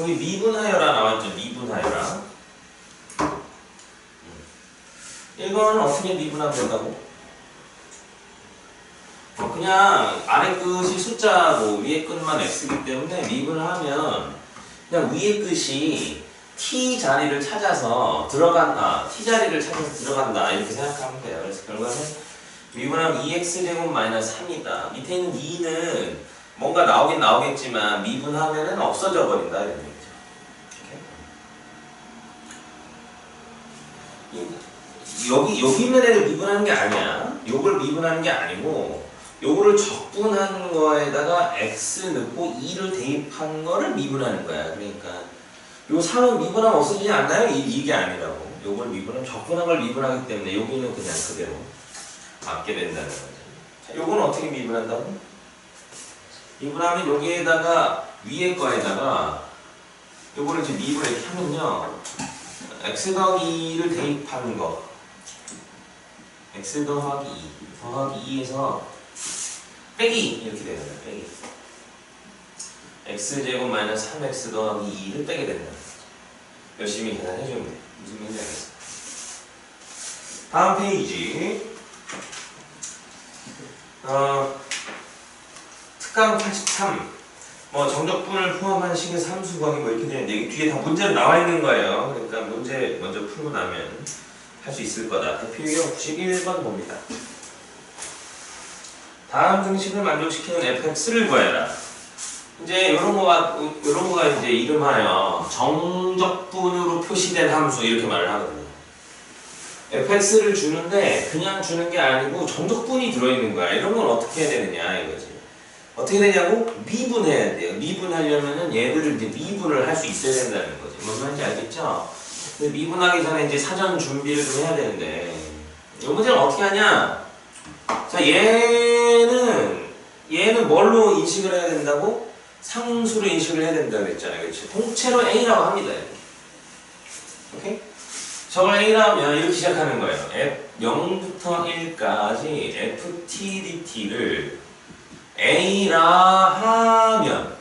여기 미분하여라 나왔죠. 미분하여라. 음. 이거는 어떻게 미분하면 된다고? 어, 그냥 아래 끝이 숫자고 위에 끝만 x이기 때문에 미분을 하면 그냥 위에 끝이 t 자리를 찾아서 들어간다. t 자리를 찾아서 들어간다. 이렇게 생각하면 돼요. 그래서 결과는 미분하면 2x제곱 마이너스 3이다. 밑에 있는 2는 뭔가 나오긴 나오겠지만 미분하면은 없어져 버린다. 이런 얘기죠. 여기 여기 있는 애를 미분하는 게 아니야. 요걸 미분하는 게 아니고 요거를 적분한 거에다가 x 넣고 2를 대입한 거를 미분하는 거야. 그러니까 요 3은 미분하면 없어지지 않나요? 이, 이게 아니라고. 요걸 미분하면 적분한 걸 미분하기 때문에 여기는 그냥 그대로 맞게 된다는 거죠. 자, 요거는 어떻게 미분한다고? 미분하면 여기에다가 위에 거에다가 요거를 이제 미분을 이렇게 하면요. x 더하기 2를 대입하는 거 x 더하기 2 더하기 2에서 빼기 이렇게 되는 거예요. 빼기 x제곱 마이너스 3x 더하기 2를 빼게 된다. 열심히 계산해 주면 돼. 무슨 말인지 알겠어. 다음 페이지 어, 특강 83 뭐 정적분을 포함한 식의 삼수 구하기 뭐 이렇게 되는데 여기 뒤에 다 문제로 나와 있는 거예요. 그러니까 문제 먼저 풀고 나면 할 수 있을 거다. 대표 유형 91번 봅니다. 다음 등식을 만족시키는 fx를 구해라. 이제 이런 거가 이런 거가 이제 이름하여 정적분으로 표시된 함수 이렇게 말을 하거든요. fx를 주는데 그냥 주는 게 아니고 정적분이 들어있는 거야. 이런 건 어떻게 해야 되느냐 이거지. 어떻게 되냐고 미분해야 돼요. 미분하려면은 얘들을 이제 미분을 할 수 있어야 된다는 거지. 무슨 말인지 알겠죠? 근데 미분하기 전에 이제 사전 준비를 좀 해야 되는데 이 문제는 어떻게 하냐? 자 얘는 얘는 뭘로 인식을 해야 된다고? 상수로 인식을 해야 된다고 그랬잖아요. 그렇죠? 통째로 A라고 합니다. 이렇게. 오케이? 저걸 A라면 이렇게 시작하는 거예요. F 0부터 1까지 FT DT를 A라 하면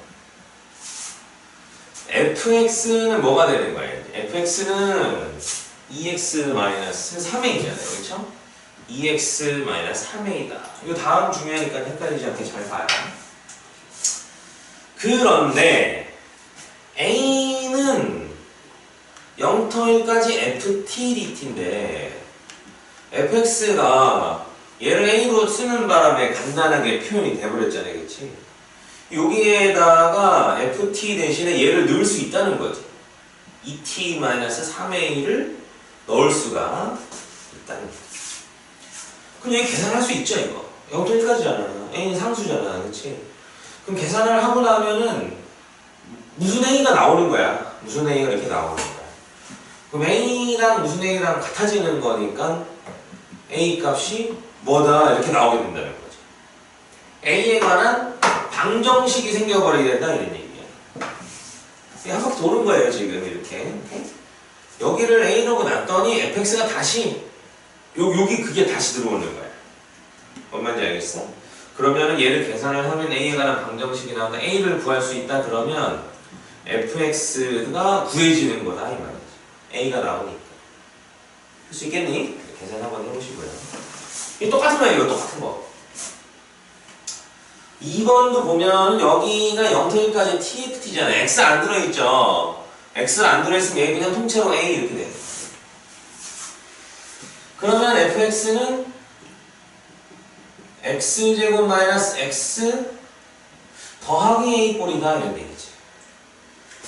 fx는 뭐가 되는 거예요? fx는 2x-3a잖아요. 그렇죠? 2x-3a다. 이거 다음 중요하니까 헷갈리지 않게 잘 봐요. 그런데 a는 0부터 1까지 ftdt인데 fx가 얘를 a로 쓰는 바람에 간단하게 표현이 돼버렸잖아요. 그렇지? 여기에다가 ft 대신에 얘를 넣을 수 있다는 거지. 2t-3a를 넣을 수가 있다는 거지. 그럼 얘 계산할 수 있죠, 이거. 0부터 1까지잖아. a는 상수잖아. 그렇지? 그럼 계산을 하고 나면은 무슨 a가 나오는 거야. 무슨 a가 이렇게 나오는 거야. 그럼 a랑 무슨 a랑 같아지는 거니까 a 값이 뭐다 이렇게 나오게 된다는 거지. a에 관한 방정식이 생겨버리게 된다 이런 얘기야. 한 바퀴 도는 거예요 지금 이렇게. 여기를 a라고 놨더니 fx가 다시 요, 여기 그게 다시 들어오는 거야. 뭔 말인지 알겠어? 그러면은 얘를 계산을 하면 a에 관한 방정식이 나온다. a를 구할 수 있다 그러면 fx가 구해지는 거다 이 말이지. a가 나오니까. 할 수 있겠니? 계산 한번 해보시고요. 이 똑같은 거예요, 이거 똑같은 거. 2번도 보면 여기가 0부터 1까지 TFT잖아요. X 안 들어있죠. X 안 들어있으면 얘 그냥 통째로 A 이렇게 돼요. 그러면 fx는 x제곱 마이너스 x 더하기 a 꼴이다 이런 얘기지.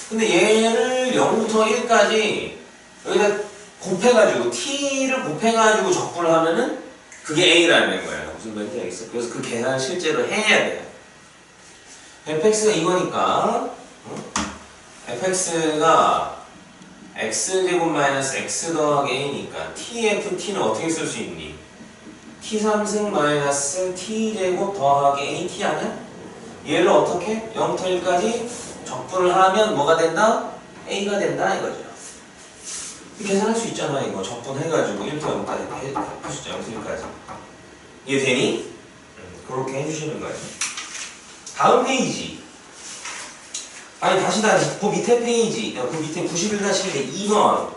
근데 얘를 0부터 1까지 여기다 곱해가지고 t를 곱해가지고 적분을 하면은 그게 a라는 거예요. 무슨 말인지 알겠어? 그래서 그 계산을 실제로 해야 돼요. fx가 이거니까 어? fx가 x제곱 마이너스 x 더하기 a니까 tft는 어떻게 쓸 수 있니? t3승 마이너스 t제곱 더하기 at 아니야? 얘를 어떻게? 0부터 1까지 적분을 하면 뭐가 된다? a가 된다 이거죠. 계산할 수 있잖아 이거. 적분해가지고 1부터 0까지 해주시죠. 0부터 1까지. 이해되니? 음, 그렇게 해주시는 거예요. 다음 페이지. 아니 다시 다시. 그 밑에 페이지. 어, 그 밑에 91-1에 2번.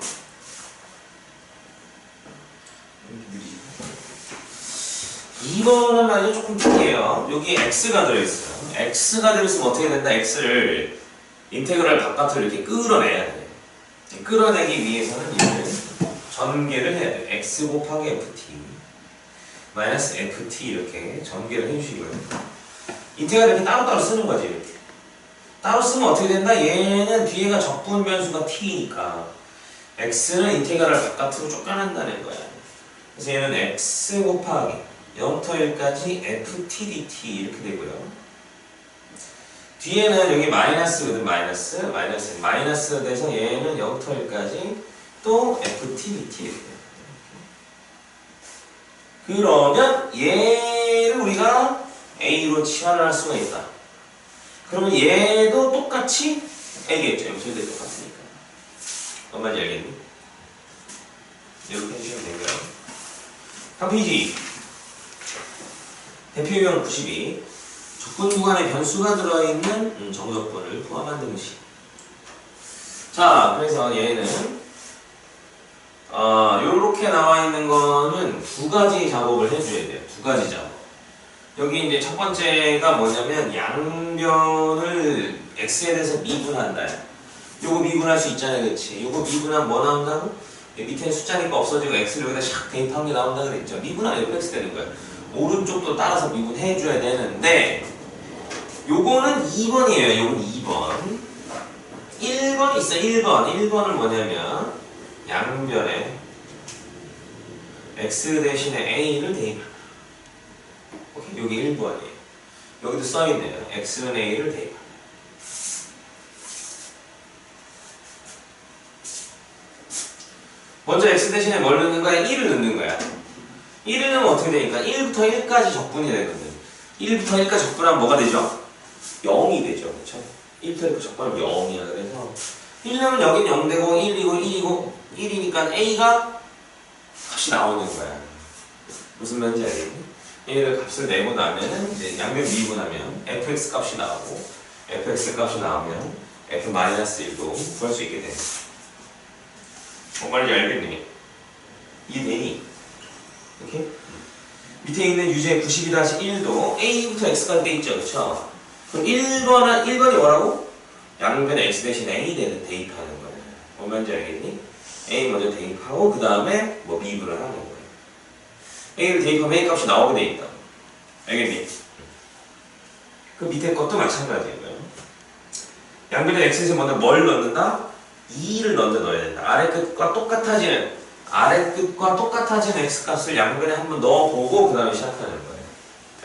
2번은 말이죠 조금 특이해요. 여기 x가 들어있어요. x가 들어있으면 어떻게 된다? x를 인테그랄 바깥으로 이렇게 끌어내야 돼 끌어내기 위해서는 이를 전개를 해야 돼 x 곱하기 ft 마이너스 ft 이렇게 전개를 해주시고요 인테그랄 이렇게 따로따로 쓰는 거지 이렇게 따로 쓰면 어떻게 된다? 얘는 뒤에가 적분 변수가 t니까 x는 인테그랄 바깥으로 쫓겨난다는 거야. 그래서 얘는 x 곱하기 0부터 1까지 ft dt 이렇게 되고요. 뒤에는 여기 마이너스거든 마이너스 마이너스 마이너스가 돼서 얘는 0부터 1까지 또 ft dt. 그러면 얘를 우리가 a로 치환을 할 수가 있다. 그러면 얘도 똑같이 A겠죠. 여기서도 똑같으니까. 뭔 말인지 알겠니? 이렇게 해주시면 되고요. 다음 페이지. 대표 유형 92. 구간에 변수가 들어있는 음, 정적분을 포함한 등식. 자, 그래서 얘는 어, 요렇게 나와 있는 거는 두 가지 작업을 해줘야 돼요. 두 가지 작업. 여기 이제 첫 번째가 뭐냐면 양변을 x에 대해서 미분한다. 요거 미분할 수 있잖아요, 그렇지? 요거 미분하면 뭐 나온다고? 밑에 숫자니까 없어지고 x를 여기다 샥 대입한 게 나온다 그랬죠. 미분하면 fx 되는 거야. 오른쪽도 따라서 미분해 줘야 되는데 요거는 2번이에요. 요건 2번. 1번 있어. 1번. 1번은 뭐냐면 양변에 x 대신에 a를 대입. 오케이, 여기 1번이에요. 여기도 써 있네요. x는 a를 대입. 먼저 x 대신에 뭘 넣는 거야? 1을 넣는 거야. 1을 넣으면 어떻게 되니까? 1부터 1까지 적분이 되거든. 1부터 1까지 적분하면 뭐가 되죠? 0이 되죠. 그렇죠? 1부터 1까지 적분하면 0이야. 그래서 1 넣으면 여긴 0 되고 1이고 1이고 1이니까 a가 값이 나오는 거야. 무슨 말인지 알겠니? 얘를 값을 내고 나면은 이제 양변 미분하면 fx 값이 나오고 fx 값이 나오면 f-1도 구할 수 있게 돼. 뭔 말인지 알겠니? 이해되니? 이렇게? 밑에 있는 유제 92-1도 a부터 x까지 돼 있죠, 그렇죠? 그럼 1번은 1번이 뭐라고? 양변 x 대신 a 되는 대입하는 거예요. 뭔 말인지 알겠니? a 먼저 대입하고 그 다음에 뭐 미분을 하는 거예요. a를 대입하면 a 값이 나오게 돼 있다. 알겠니? 그 밑에 것도 마찬가지예요. 양변에 x에서 먼저 뭘 넣는다? 2를 먼저 넣어야 된다. 아래 끝과 똑같아지는 아래 끝과 똑같아지는 x 값을 양변에 한번 넣어보고 그 다음에 시작하는 거예요.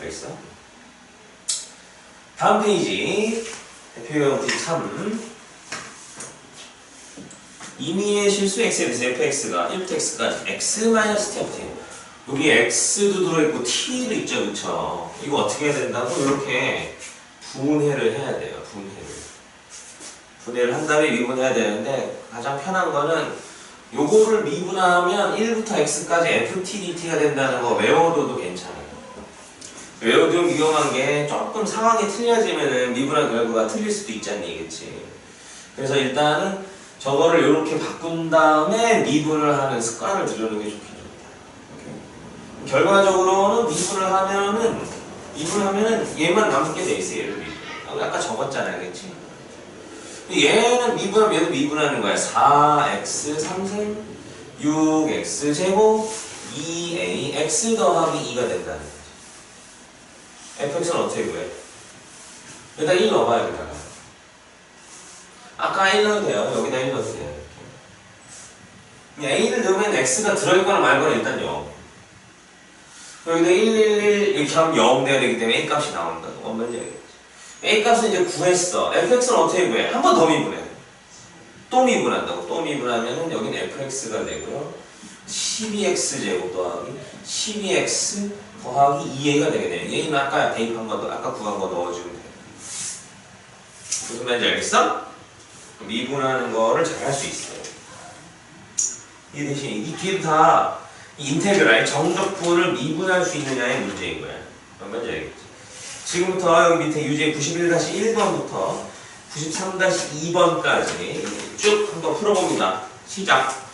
알겠어? 다음 페이지. 대표형 93 임의의 실수 대해서 fx가 1부터 x까지 x-t부터 여기 x도 들어있고 t도 있죠 그쵸? 이거 어떻게 해야 된다고? 이렇게 분해를 해야 돼요 분해를. 분해를 한 다음에 미분해야 되는데 가장 편한 거는 요거를 미분하면 1부터 x까지 ftdt가 된다는 거 외워둬도 괜찮아요 외워두면 위험한 게 조금 상황이 틀려지면은 미분한 결과가 틀릴 수도 있잖니 그치 그래서 일단은 저거를 이렇게 바꾼 다음에 미분을 하는 습관을 들여놓는 게 좋겠죠 결과적으로는 미분을 하면은 미분을 하면은 얘만 남게 돼 있어요. 얘를 미분. 아까 적었잖아요, 그렇지? 얘는 미분하면 얘도 미분하는 거야. 4x 3승 6x 제곱 2ax 더하기 2가 된다는 거지. Fx는 어떻게 구해? 여기다 1 넣어봐요, 여기다가. 아까 1 넣어도 돼요. 여기다 1 넣어도 돼요. 이렇게. a를 넣으면 x가 들어있거나 말거나 일단 0. 여기다 111 이렇게 하면 0 돼야 되기 때문에 A 값이 나온다. 알겠지? A 값은 이제 구했어. fx는 어떻게 구해? 한 번 더 미분해. 또 미분한다고. 또 미분하면은 여기는 fx가 되고요. 12x 제곱 더하기 12x 더하기 2a가 되게 돼요. 얘는 아까 대입한 거, 아까 구한 거 넣어주면 돼. 무슨 말인지 알겠어? 미분하는 거를 잘 할 수 있어요. 이 대신 이 뒤에 다 인테그랄 정적분을 미분할 수 있느냐의 문제인 거야. 뭔지 알겠지? 지금부터 여기 밑에 유제 91-1번부터 93-2번까지 쭉 한번 풀어봅니다. 시작.